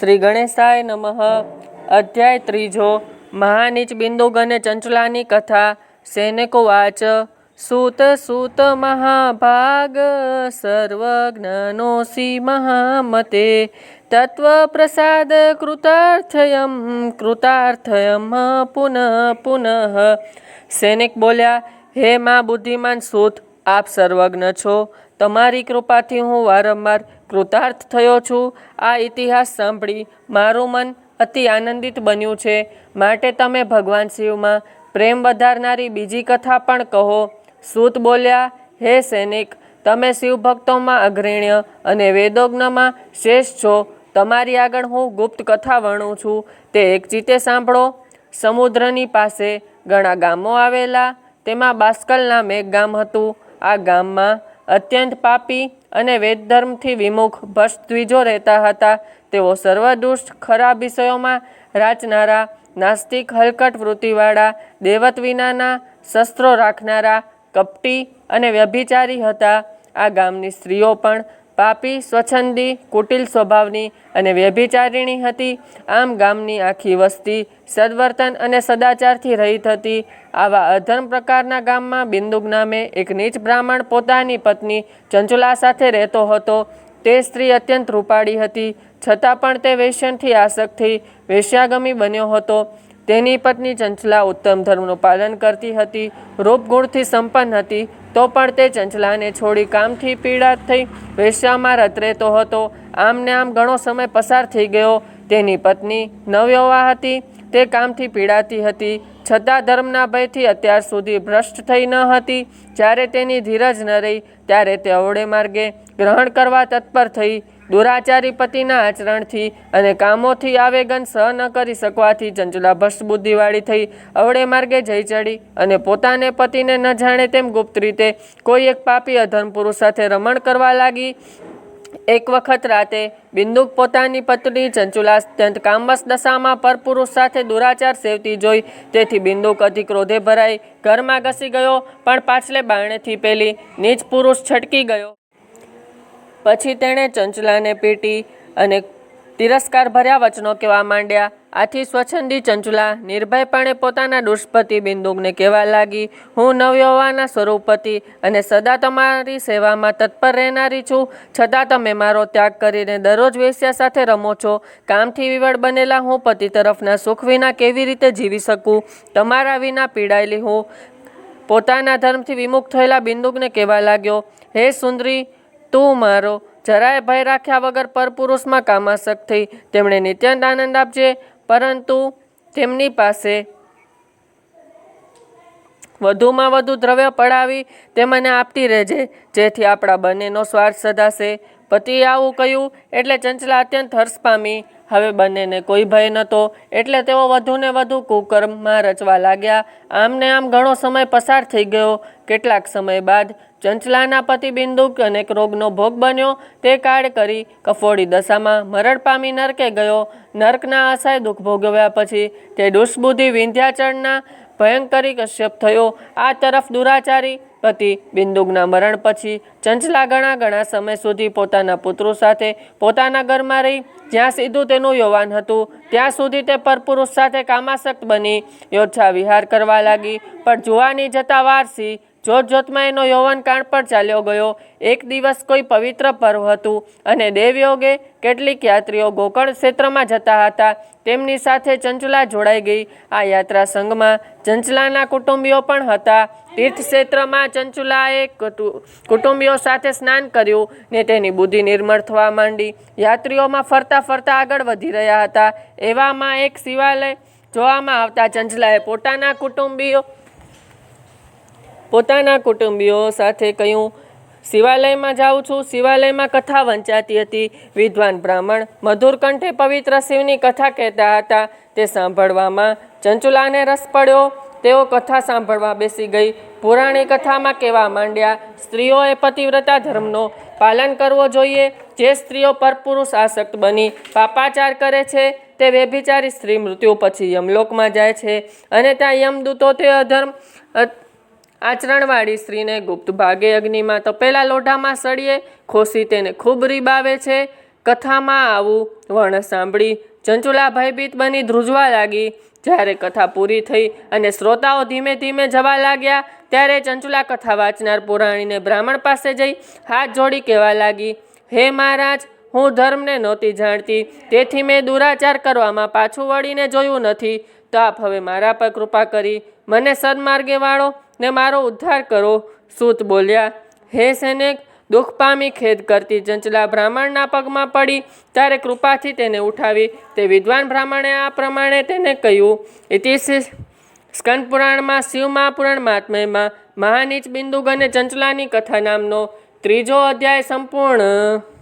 શ્રી ગણેશાય નમઃ. અધ્યાય ત્રીજો. મહાનીચ બિંદુગને ચંચલાની કથા. સૈનિકો વાચ. સૂત સૂત મહાભાગ. સર્વજ્ઞાનોસી મહામતે. તત્વ પ્રસાદ કૃતાર્થયમ. કૃતાર્થયમ પુનઃ પુનઃ. સૈનિક બોલ્યા, હે મા બુદ્ધિમાન સૂત આપ સર્વજ્ઞ છો. તમારી કૃપાથી હું વારંવાર કૃતાર્થ થયો છું. આ ઇતિહાસ સાંભળી મારું મન અતિ આનંદિત બન્યું છે. માટે તમે ભગવાન શિવમાં પ્રેમ વધારનારી બીજી કથા પણ કહો. સૂત બોલ્યા, હે સૈનિક, તમે શિવ ભક્તોમાં અગ્રણ્ય અને વેદોજ્ઞમાં શ્રેષ્ઠ છો. તમારી આગળ હું ગુપ્ત કથા વર્ણું છું. તે એક ચિત્તે સાંભળો. સમુદ્રની પાસે ઘણા ગામો આવેલા. તેમાં બાસ્કલ નામે એક ગામ હતું. આ ગામમાં અત્યંત પાપી અને વેદધર્મથી વિમુખ ભ્રષ્ટ દ્વિજો રહેતા હતા. તેઓ સર્વદુષ્ટ, ખરાબ વિષયોમાં રાચનારા, નાસ્તિક, હલકટ વૃત્તિવાળા, દેવત વિનાના શસ્ત્રો રાખનારા, કપટી અને વ્યભિચારી હતા. આ ગામની સ્ત્રીઓ પણ પાપી, સ્વચ્છંદી, કુટિલ સ્વભાવની અને વ્યભિચારિણી હતી. આમ ગામની આખી વસ્તી સદવર્તન અને સદાચારથી રહિત હતી. આવા અધર્મ પ્રકારના ગામમાં બિંદુક નામે એક નીચ બ્રાહ્મણ પોતાની પત્ની ચંચુલા સાથે રહેતો હતો. તે સ્ત્રી અત્યંત રૂપાળી હતી. છતાં પણ તે વેશ્યનથી આસક્ત થઈ વેશ્યાગમી બન્યો હતો. તેની પત્ની ચંચલા ઉત્તમ ધર્મનું પાલન કરતી હતી રૂપગુણથી સંપન્ન હતી, તો પણ તે ચંચલાને છોડી કામથી પીડાત થઈ વેશ્યામાં રત રહેતો હતો. આમને આમ ઘણો સમય પસાર થઈ ગયો. તેની પત્ની નવયૌવા હતી, તે કામથી પીડાતી હતી. છતાં ધર્મના ભયથી અત્યાર સુધી ભ્રષ્ટ થઈ ન હતી. જ્યારે તેની ધીરજ ન રહી, ત્યારે તે અવળે માર્ગે ગ્રહણ કરવા તત્પર થઈ દુરાચારી પતિના આચરણથી અને કામોથી આવેગન સહ ન કરી શકવાથી ચંચલા ભ્રષ્ટ બુદ્ધિવાળી થઈ અવળે માર્ગે જઈ ચડી અને પોતાને પતિને ન જાણે તેમ ગુપ્ત રીતે કોઈ એક પાપી અધર્મ પુરુષ સાથે રમણ કરવા લાગી. એક વખત રાતે બિંદુક પોતાની પત્ની ચંચુલા અત્યંત કામવશ દશામાં પરપુરુષ સાથે દુરાચાર સેવતી જોઈ તેથી બિંદુક અતિ ક્રોધે ભરાઈ ઘરમાં ઘસી ગયો, પણ પાછલે બારણેથી પેલી નીચ પુરુષ છટકી ગયો. પછી તેણે ચંચલાને પીટી અને તિરસ્કાર ભર્યા વચનો કહેવા માંડ્યા. આથી સ્વચ્છંદી ચંચુલા નિર્ભયપણે પોતાના દુષ્પતિ બિંદુકને કહેવા લાગી, હું નવયૌવાના સ્વરૂપતિ અને સદા તમારી સેવામાં તત્પર રહેનારી છું. છતાં તમે મારો ત્યાગ કરીને દરરોજ વેશ્યા સાથે રમો છો. કામથી વિવળ બનેલા હું પતિ તરફના સુખ વિના કેવી રીતે જીવી શકું? તમારા વિના પીડાયેલી હું પોતાના ધર્મથી વિમુખ થયેલા બિંદુકને કહેવા લાગ્યો, હે સુંદરી, તું મારો જરાય ભય રાખ્યા વગર પરપુરુષમાં કામાસક્ત થઈ તેમણે નિત્યંત આનંદ આપજે, પરંતુ તેમની પાસે વધુમાં વધુ દ્રવ્ય પડાવી તે મને આપતી રહેજે, જેથી આપણા બંનેનો સ્વાર્થ સધાશે. પતિએ આવું કહ્યું એટલે ચંચલા અત્યંત હર્ષ પામી હવે બંનેને કોઈ ભય નહોતો. એટલે તેઓ વધુને વધુ કુકર્મમાં રચવા લાગ્યા. આમને આમ ઘણો સમય પસાર થઈ ગયો. કેટલાક સમય બાદ ચંચલાના પતિ બિંદુક અનેક રોગનો ભોગ બન્યો. તે કાળ કરી કફોડી દશામાં મરણ પામી નરકે ગયો. નર્કના અસહાય દુઃખ ભોગવ્યા પછી તે દુષ્બુદ્ધિ વિંધ્યાચળના ભયંકરી કશ્યપ થયો. આ તરફ દુરાચારી પતિ. બિંદુકના મરણ પછી ચંચલા ઘણા ઘણા સમય સુધી પોતાના પુત્રો સાથે પોતાના ઘરમાં રહી. જ્યાં સીધું તેનું યૌવાન હતું, ત્યાં સુધી તે પરપુરુષ સાથે કામાસક્ત બની. યોદ્ધા વિહાર કરવા લાગી, પણ જુવાની જતા વારસી જોત જોતમાં એનો યૌવન કાંડ પણ ચાલ્યો ગયો. એક દિવસ કોઈ પવિત્ર પર્વ હતું અને દેવયોગે કેટલીક યાત્રીઓ ગોકર્ણ ક્ષેત્રમાં જતા હતા. તેમની સાથે ચંચલા જોડાઈ ગઈ. આ યાત્રા સંઘમાં ચંચલાના કુટુંબીઓ પણ હતા. તીર્થ ક્ષેત્રમાં ચંચુલાએ કુટુંબીઓ સાથે સ્નાન કર્યું ને તેની બુદ્ધિ નિર્મળ થવા માંડી. યાત્રીઓમાં ફરતા ફરતા આગળ વધી રહ્યા હતા. એવામાં એક શિવાલય જોવામાં આવતા ચંચલાએ પોતાના કુટુંબીઓ પોતાના કુટુંબીઓ સાથે કહ્યું શિવાલયમાં જાઉં છું? શિવાલયમાં કથા વંચાતી હતી વિદ્વાન બ્રાહ્મણ. મધુર કંઠે પવિત્ર શિવની કથા કહેતા હતા. તે સાંભળવામાં ચંચુલાને રસ પડ્યો. તેઓ કથા સાંભળવા બેસી ગઈ. પુરાણી કથામાં કહેવા માંડ્યા, સ્ત્રીઓએ પતિવ્રતા ધર્મનો પાલન કરવો જોઈએ. જે સ્ત્રીઓ પરપુરુષ આસક્ત બની પાપાચાર કરે છે, તે વ્યભિચારી સ્ત્રી મૃત્યુ પછી યમલોકમાં જાય છે. અને ત્યાં યમદૂતો તે અધર્મ આચરણવાળી સ્ત્રીને ગુપ્ત ભાગે અગ્નિમાં તપેલા લોઢામાં સળીએ, ખોસી તેને ખૂબ રીબાવે છે. કથામાં આવું વર્ણ સાંભળી ચંચુલા ભયભીત બની ધ્રુજવા લાગી. જ્યારે કથા પૂરી થઈ અને શ્રોતાઓ ધીમે ધીમે જવા લાગ્યા, ત્યારે ચંચુલા કથા વાંચનાર પુરાણીને બ્રાહ્મણ પાસે જઈ હાથ જોડી કહેવા લાગી, હે મહારાજ, હું ધર્મને નહોતી જાણતી, તેથી મેં દુરાચાર કરવામાં પાછું વળીને જોયું નથી. તો આપ હવે મારા પર કૃપા કરી, મને સદમાર્ગે વાળો ને મારો ઉદ્ધાર કરો. સૂત બોલ્યા, હે સૈનિક, દુઃખ પામી ખેદ કરતી ચંચલા બ્રાહ્મણના પગમાં પડી ત્યારે કૃપાથી તેને ઉઠાવી. તે વિદ્વાન બ્રાહ્મણે આ પ્રમાણે તેને કહ્યું ઇતિશ સ્કંદ પુરાણમાં શિવ મહાપુરાણ મહાત્મયમાં મહાનીચ બિંદુગ અને ચંચલાની કથા નામનો ત્રીજો અધ્યાય સંપૂર્ણ.